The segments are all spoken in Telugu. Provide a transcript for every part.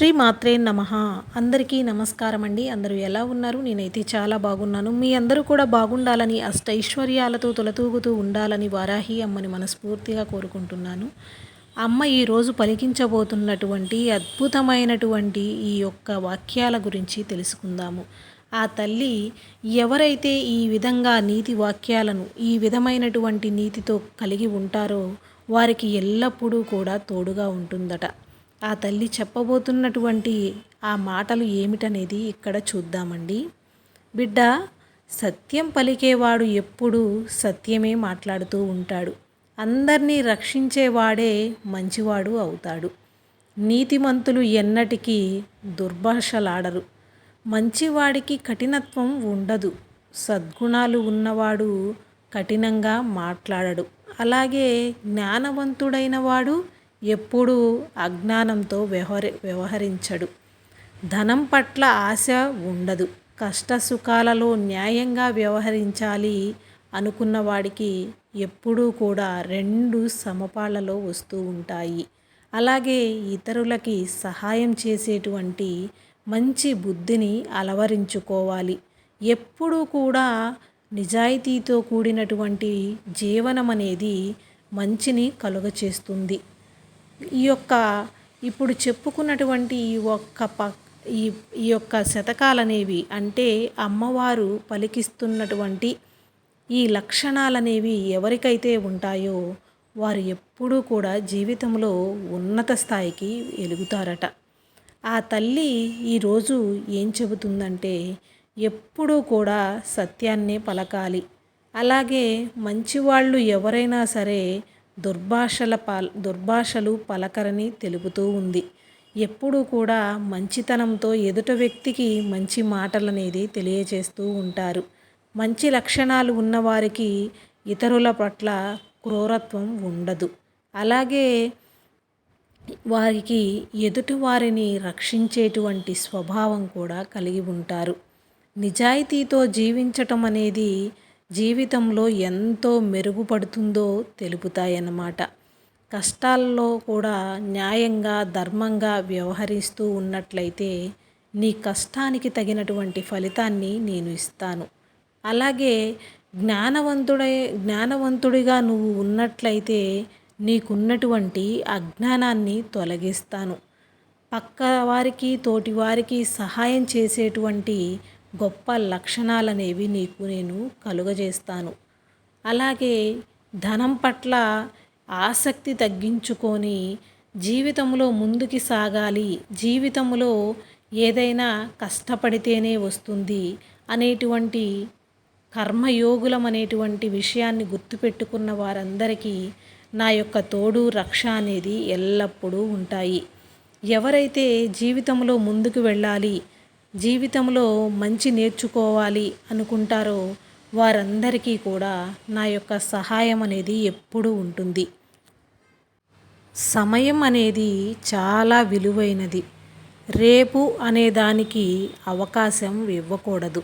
శ్రీ మాత్రే నమ. అందరికీ నమస్కారం అండి. అందరూ ఎలా ఉన్నారు? నేనైతే చాలా బాగున్నాను. మీ అందరూ కూడా బాగుండాలని అష్టైశ్వర్యాలతో తొలతూగుతూ ఉండాలని వారాహి అమ్మని మనస్ఫూర్తిగా కోరుకుంటున్నాను. అమ్మ ఈరోజు పలికించబోతున్నటువంటి అద్భుతమైనటువంటి ఈ యొక్క వాక్యాల గురించి తెలుసుకుందాము. ఆ తల్లి ఎవరైతే ఈ విధంగా నీతి వాక్యాలను ఈ విధమైనటువంటి నీతితో కలిగి ఉంటారో వారికి ఎల్లప్పుడూ కూడా తోడుగా ఉంటుందట. ఆ తల్లి చెప్పబోతున్నటువంటి ఆ మాటలు ఏమిటనేది ఇక్కడ చూద్దామండి. బిడ్డ సత్యం పలికేవాడు ఎప్పుడూ సత్యమే మాట్లాడుతూ ఉంటాడు. అందరినీ రక్షించేవాడే మంచివాడు అవుతాడు. నీతిమంతులు ఎన్నటికీ దుర్భాషలాడరు. మంచివాడికి కఠినత్వం ఉండదు. సద్గుణాలు ఉన్నవాడు కఠినంగా మాట్లాడడు. అలాగే జ్ఞానవంతుడైన వాడు ఎప్పుడూ అజ్ఞానంతో వ్యవహరి వ్యవహరించడు. ధనం పట్ల ఆశ ఉండదు. కష్ట సుఖాలలో న్యాయంగా వ్యవహరించాలి అనుకున్న వాడికి ఎప్పుడూ కూడా రెండు సమపాలలో వస్తూ ఉంటాయి. అలాగే ఇతరులకి సహాయం చేసేటువంటి మంచి బుద్ధిని అలవరించుకోవాలి. ఎప్పుడూ కూడా నిజాయితీతో కూడినటువంటి జీవనం అనేది మంచిని కలుగచేస్తుంది. ఈ యొక్క ఇప్పుడు చెప్పుకున్నటువంటి ఈ ఒక్క ప ఈ ఈ యొక్క శతకాలనేవి అంటే అమ్మవారు పలికిస్తున్నటువంటి ఈ లక్షణాలనేవి ఎవరికైతే ఉంటాయో వారు ఎప్పుడూ కూడా జీవితంలో ఉన్నత స్థాయికి ఎలుగుతారట. ఆ తల్లి ఈరోజు ఏం చెబుతుందంటే ఎప్పుడూ కూడా సత్యాన్నే పలకాలి. అలాగే మంచివాళ్ళు ఎవరైనా సరే దుర్భాషల పాల్ దుర్భాషలు పలకరని తెలుపుతూ ఉంది. ఎప్పుడూ కూడా మంచితనంతో ఎదుట వ్యక్తికి మంచి మాటలనేది తెలియజేస్తూ ఉంటారు. మంచి లక్షణాలు ఉన్నవారికి ఇతరుల పట్ల క్రూరత్వం ఉండదు. అలాగే వారికి ఎదుటి వారిని రక్షించేటువంటి స్వభావం కూడా కలిగి ఉంటారు. నిజాయితీతో జీవించటం అనేది జీవితంలో ఎంతో మెరుగుపడుతుందో తెలుపుతాయన్నమాట. కష్టాల్లో కూడా న్యాయంగా ధర్మంగా వ్యవహరిస్తూ ఉన్నట్లయితే నీ కష్టానికి తగినటువంటి ఫలితాన్ని నేను ఇస్తాను. అలాగే జ్ఞానవంతుడై జ్ఞానవంతుడిగా నువ్వు ఉన్నట్లయితే నీకున్నటువంటి అజ్ఞానాన్ని తొలగిస్తాను. పక్క వారికి తోటి వారికి సహాయం చేసేటువంటి గొప్ప లక్షణాలనేవి నీకు నేను కలుగజేస్తాను. అలాగే ధనం పట్ల ఆసక్తి తగ్గించుకొని జీవితంలో ముందుకి సాగాలి జీవితంలో ఏదైనా కష్టపడితేనే వస్తుంది అనేటువంటి కర్మయోగులం అనేటువంటి విషయాన్ని గుర్తుపెట్టుకున్న వారందరికీ నా యొక్క తోడు రక్ష అనేది ఎల్లప్పుడూ ఉంటాయి. ఎవరైతే జీవితంలో ముందుకు వెళ్ళాలి జీవితంలో మంచి నేర్చుకోవాలి అనుకుంటారో వారందరికీ కూడా నా యొక్క సహాయం అనేది ఎప్పుడూ ఉంటుంది. సమయం అనేది చాలా విలువైనది. రేపు అనే దానికి అవకాశం ఇవ్వకూడదు.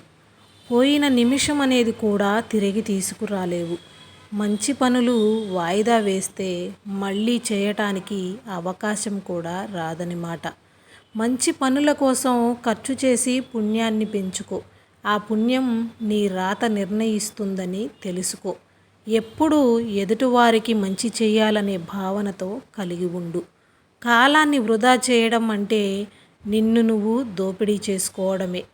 పోయిన నిమిషం అనేది కూడా తిరిగి తీసుకురాలేవు. మంచి పనులు వాయిదా వేస్తే మళ్ళీ చేయటానికి అవకాశం కూడా రాదనమాట. మంచి పనుల కోసం ఖర్చు చేసి పుణ్యాన్ని పెంచుకో. ఆ పుణ్యం నీ రాత నిర్ణయిస్తుందని తెలుసుకో. ఎప్పుడూ ఎదుటివారికి మంచి చేయాలనే భావనతో కలిగి ఉండు. కాలాన్ని వృధా చేయడం అంటే నిన్ను నువ్వు దోపిడీ చేసుకోవడమే.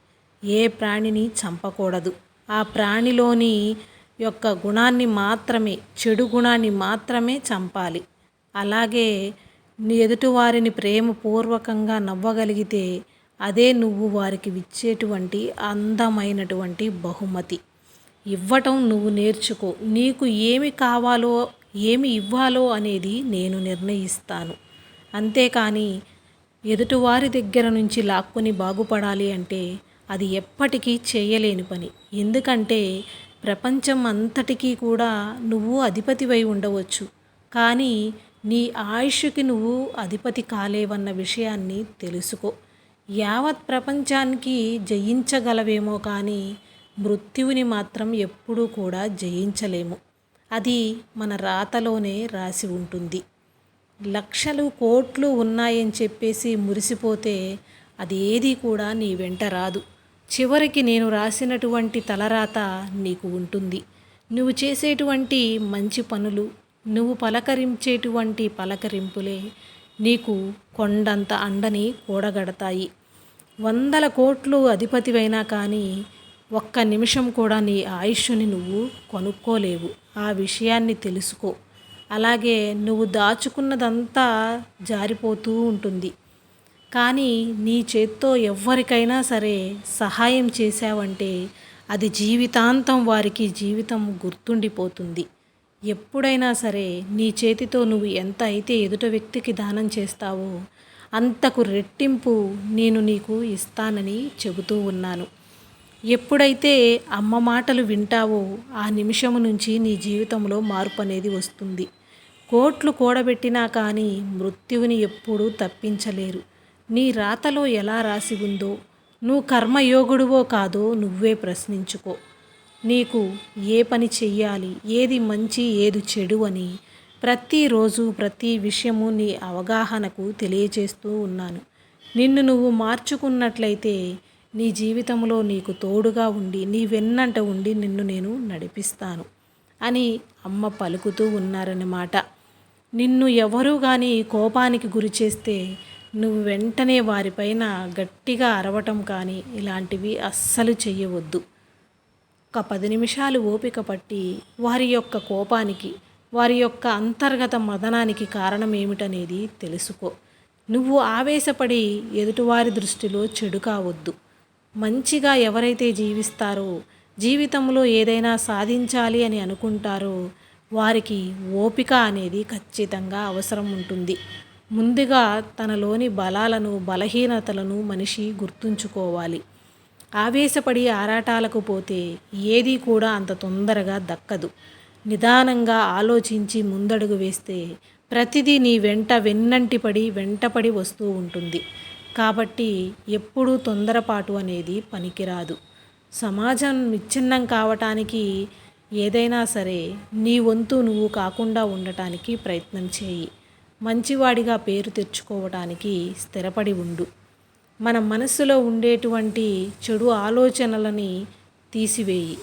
ఏ ప్రాణిని చంపకూడదు. ఆ ప్రాణిలోని యొక్క గుణాన్ని మాత్రమే చెడు గుణాన్ని మాత్రమే చంపాలి. అలాగే ఎదుటివారిని ప్రేమపూర్వకంగా నవ్వగలిగితే అదే నువ్వు వారికి ఇచ్చేటువంటి అందమైనటువంటి బహుమతి. ఇవ్వటం నువ్వు నేర్చుకో. నీకు ఏమి కావాలో ఏమి ఇవ్వాలో అనేది నేను నిర్ణయిస్తాను. అంతేకాని ఎదుటివారి దగ్గర నుంచి లాక్కుని బాగుపడాలి అంటే అది ఎప్పటికీ చేయలేని పని. ఎందుకంటే ప్రపంచం అంతటికీ కూడా నువ్వు అధిపతివై ఉండవచ్చు. కానీ నీ ఆయుష్కి నువ్వు అధిపతి కాలేవన్న విషయాన్ని తెలుసుకో. యావత్ ప్రపంచానికి జయించగలవేమో కానీ మృత్యువుని మాత్రం ఎప్పుడూ కూడా జయించలేము. అది మన రాతలోనే రాసి ఉంటుంది. లక్షలు కోట్లు ఉన్నాయని చెప్పేసి మురిసిపోతే అది ఏది కూడా నీ వెంట రాదు. చివరికి నేను రాసినటువంటి తలరాత నీకు ఉంటుంది. నువ్వు చేసేటువంటి మంచి పనులు నువ్వు పలకరించేటువంటి పలకరింపులే నీకు కొండంత అండని కూడగడతాయి. వందల కోట్లు అధిపతివైనా కానీ ఒక్క నిమిషం కూడా నీ ఆయుష్ని నువ్వు కొనుక్కోలేవు. ఆ విషయాన్ని తెలుసుకో. అలాగే నువ్వు దాచుకున్నదంతా జారిపోతూ ఉంటుంది. కానీ నీ చేత్తో ఎవ్వరికైనా సరే సహాయం చేశావంటే అది జీవితాంతం వారికి జీవితం గుర్తుండిపోతుంది. ఎప్పుడైనా సరే నీ చేతితో నువ్వు ఎంత అయితే ఎదుట వ్యక్తికి దానం చేస్తావో అంతకు రెట్టింపు నేను నీకు ఇస్తానని చెబుతూ ఉన్నాను. ఎప్పుడైతే అమ్మ మాటలు వింటావో ఆ నిమిషము నుంచి నీ జీవితంలో మార్పు అనేది వస్తుంది. కోట్లు కూడబెట్టినా కానీ మృత్యువుని ఎప్పుడూ తప్పించలేరు. నీ రాతలో ఎలా రాసి ఉందో నువ్వు కర్మయోగుడువో కాదో నువ్వే ప్రశ్నించుకో. నీకు ఏ పని చెయ్యాలి? ఏది మంచి ఏది చెడు అని ప్రతిరోజు ప్రతి విషయము నీ అవగాహనకు తెలియచేస్తూ ఉన్నాను. నిన్ను నువ్వు మార్చుకున్నట్లయితే నీ జీవితంలో నీకు తోడుగా ఉండి నీ వెన్నంట ఉండి నిన్ను నేను నడిపిస్తాను అని అమ్మ పలుకుతూ ఉన్నారన్నమాట. నిన్ను ఎవరూ కానీ కోపానికి గురి చేస్తే నువ్వు వెంటనే వారిపైన గట్టిగా అరవటం కానీ ఇలాంటివి అస్సలు చెయ్యవద్దు. ఒక పది నిమిషాలు ఓపిక పట్టి వారి యొక్క కోపానికి వారి యొక్క అంతర్గత మదనానికి కారణం ఏమిటనేది తెలుసుకో. నువ్వు ఆవేశపడి ఎదుటివారి దృష్టిలో చెడు కావద్దు. మంచిగా ఎవరైతే జీవిస్తారో జీవితంలో ఏదైనా సాధించాలి అని అనుకుంటారో వారికి ఓపిక అనేది ఖచ్చితంగా అవసరం ఉంటుంది. ముందుగా తనలోని బలాలను బలహీనతలను మనిషి గుర్తుంచుకోవాలి. ఆవేశపడి ఆరాటాలకు పోతే ఏది కూడా అంత తొందరగా దక్కదు. నిదానంగా ఆలోచించి ముందడుగు వేస్తే ప్రతిదీ నీ వెంట వెన్నంటిపడి వెంటపడి వస్తూ ఉంటుంది. కాబట్టి ఎప్పుడూ తొందరపాటు అనేది పనికిరాదు. సమాజం విచ్ఛిన్నం కావటానికి ఏదైనా సరే నీ వంతు నువ్వు కాకుండా ఉండటానికి ప్రయత్నం చేయి. మంచివాడిగా పేరు తెచ్చుకోవటానికి స్థిరపడి ఉండు. మన మనసులో ఉండేటువంటి చెడు ఆలోచనలని తీసివేయి.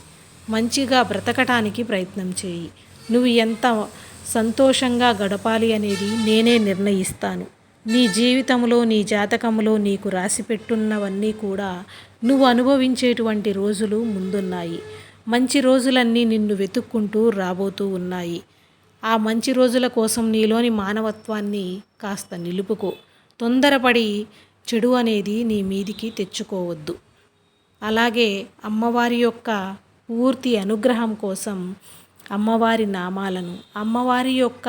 మంచిగా బ్రతకటానికి ప్రయత్నం చేయి. నువ్వు ఎంత సంతోషంగా గడపాలి అనేది నేనే నిర్ణయిస్తాను. నీ జీవితంలో నీ జాతకంలో నీకు రాసి పెట్టున్నవన్నీ కూడా నువ్వు అనుభవించేటువంటి రోజులు ముందున్నాయి. మంచి రోజులన్నీ నిన్ను వెతుక్కుంటూ రాబోతూ ఉన్నాయి. ఆ మంచి రోజుల కోసం నీలోని మానవత్వాన్ని కాస్త నిలుపుకో. తొందరపడి చెడు అనేది నీ మీదికి తెచ్చుకోవద్దు. అలాగే అమ్మవారి యొక్క పూర్తి అనుగ్రహం కోసం అమ్మవారి నామాలను అమ్మవారి యొక్క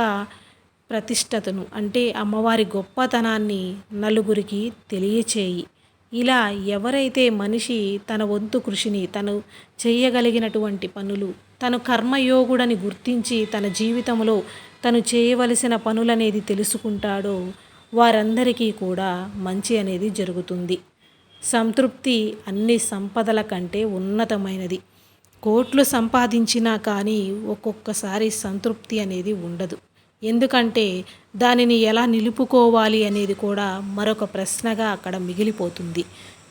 ప్రతిష్టతను అంటే అమ్మవారి గొప్పతనాన్ని నలుగురికి తెలియచేయి. ఇలా ఎవరైతే మనిషి తన వంతు కృషిని తను చేయగలిగినటువంటి పనులు తను కర్మయోగుడని గుర్తించి తన జీవితంలో తను చేయవలసిన పనులనేది తెలుసుకుంటాడో వారందరికీ కూడా మంచి అనేది జరుగుతుంది. సంతృప్తి అన్ని సంపదల కంటే ఉన్నతమైనది. కోట్లు సంపాదించినా కానీ ఒక్కొక్కసారి సంతృప్తి అనేది ఉండదు. ఎందుకంటే దానిని ఎలా నిలుపుకోవాలి అనేది కూడా మరొక ప్రశ్నగా అక్కడ మిగిలిపోతుంది.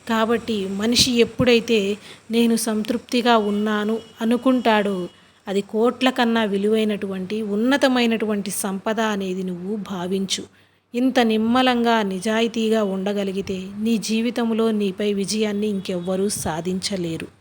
కాబట్టి మనిషి ఎప్పుడైతే నేను సంతృప్తిగా ఉన్నాను అనుకుంటాడో అది కోట్ల కన్నా విలువైనటువంటి ఉన్నతమైనటువంటి సంపద అనేది నువ్వు భావించు. ఇంత నిమ్మలంగా నిజాయితీగా ఉండగలిగితే నీ జీవితంలో నీపై విజయాన్ని ఇంకెవ్వరూ సాధించలేరు.